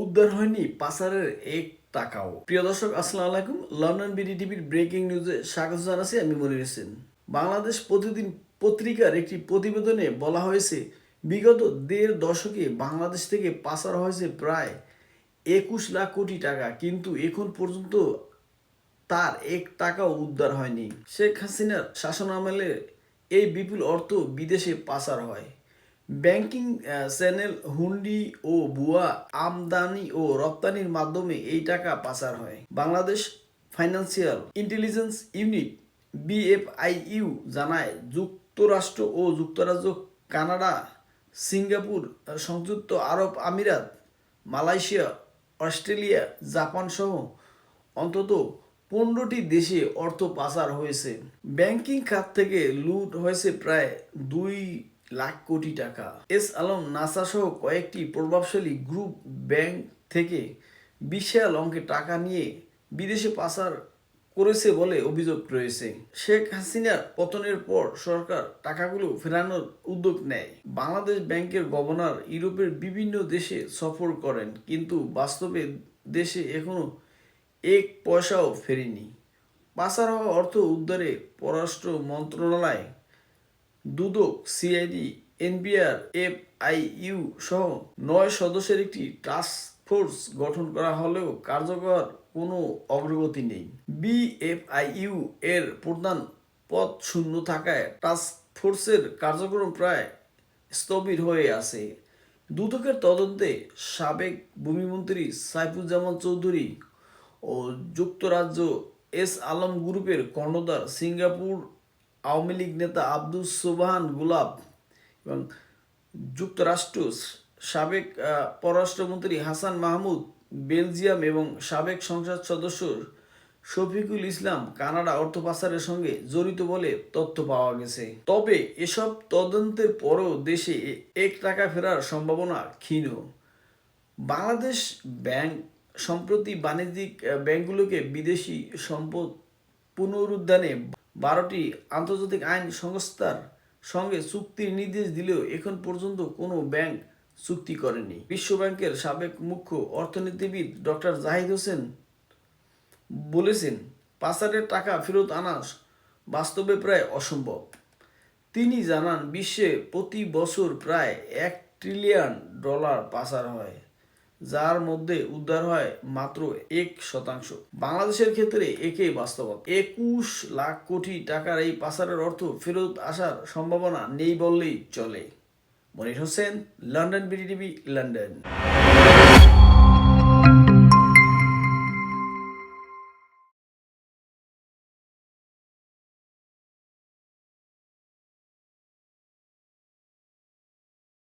উদ্ধার হয়নি পাচারের এক টাকাও। প্রিয় দর্শক, আসসালামু আলাইকুম। লন্ডন বিডি টিভির ব্রেকিং নিউজে স্বাগত জানাচ্ছি আমি মনির হোসেন। বাংলাদেশ প্রতিদিন পত্রিকার একটি প্রতিবেদনে বলা হয়েছে, বিগত দেড় দশকে বাংলাদেশ থেকে পাচার হয়েছে প্রায় একুশ লাখ কোটি টাকা, কিন্তু এখন পর্যন্ত তার এক টাকাও উদ্ধার হয়নি। শেখ হাসিনার শাসন আমলে এই বিপুল অর্থ বিদেশে পাচার হয়। ব্যাংকিং চ্যানেল, হুন্ডি ও ভুয়া আমদানি ও রপ্তানির মাধ্যমে এই টাকা পাচার হয়। Bangladesh financial intelligence unit, BFIU, জানায়, যুক্তরাষ্ট্র ও যুক্তরাজ্য, কানাডা, সিঙ্গাপুর, সংযুক্ত আরব আমিরাত, মালয়েশিয়া, অস্ট্রেলিয়া, জাপান সহ অন্তত পনেরোটি দেশে অর্থ পাচার হয়েছে। ব্যাংকিং খাত থেকে লুট হয়েছে প্রায় দুই লাখ কোটি টাকা। এস আলম নাসা সহ কয়েকটি প্রভাবশালী গ্রুপ ব্যাংক থেকে বিশাল অঙ্কে টাকা নিয়ে বিদেশে পাচার করেছে বলে অভিযোগ রয়েছে। শেখ হাসিনার পতনের পর সরকার টাকাগুলো ফেরানোর উদ্যোগ নেয়। বাংলাদেশ ব্যাংকের গভর্নর ইউরোপের বিভিন্ন দেশে সফর করেন, কিন্তু বাস্তবে দেশে এখনও এক পয়সাও ফেরেনি। পাচার হওয়া অর্থ উদ্ধারে পররাষ্ট্র মন্ত্রণালয় দুদক, সিআইডি, এনবিআর, এফআইইউ সহ নয় সদস্যের একটি টাস্ক ফোর্স গঠন করা হলেও কার্যকর কোনো অগ্রগতি নেই। বিএফআইইউ এর প্রধান পদ শূন্য থাকায় টাস্ক ফোর্সের কার্যক্রম প্রায় স্থবির হয়ে আছে। দুদকের তদন্তে সাবেক ভূমিমন্ত্রী সাইফুজ্জামান চৌধুরী ও যুক্তরাজ্য এস আলম গ্রুপের কর্ণধার সিঙ্গাপুর আওয়ামী লীগ নেতা আব্দুল সোবাহান গুলাব এবং যুক্তরাষ্ট্র সাবেক পররাষ্ট্রমন্ত্রী হাসান মাহমুদ, বেলজিয়াম এবং সাবেক সংসদ সদস্য শফিকুল ইসলাম কানাডা অর্থ পাচারের সঙ্গে জড়িত বলে তথ্য পাওয়া গেছে। তবে এসব তদন্তের পরও দেশে এক টাকা ফেরার সম্ভাবনা ক্ষীণ। বাংলাদেশ ব্যাংক সম্প্রতি বাণিজ্যিক ব্যাংকগুলোকে বিদেশি সম্পদ পুনরুদ্ধানে বারোটি আন্তর্জাতিক আইন সংস্থার সঙ্গে চুক্তির নির্দেশ দিলেও এখন পর্যন্ত কোনো ব্যাংক চুক্তি করেনি। বিশ্ব ব্যাংকের সাবেক মুখ্য অর্থনীতিবিদ ডক্টর জাহিদ হোসেন বলেছেন, পাচারের টাকা ফেরত আনা বাস্তবে প্রায় অসম্ভব। তিনি জানান, বিশ্বে প্রতি বছর প্রায় এক ট্রিলিয়ন ডলার পাচার হয়। যার মধ্যে উদ্ধার হয় মাত্র এক শতাংশ। বাংলাদেশের ক্ষেত্রে একেই বাস্তবতা একুশ লাখ কোটি টাকার এই পাচারের অর্থ ফেরত আসার সম্ভাবনা নেই বললেই চলে। Monir Hossain, London BDTV, London.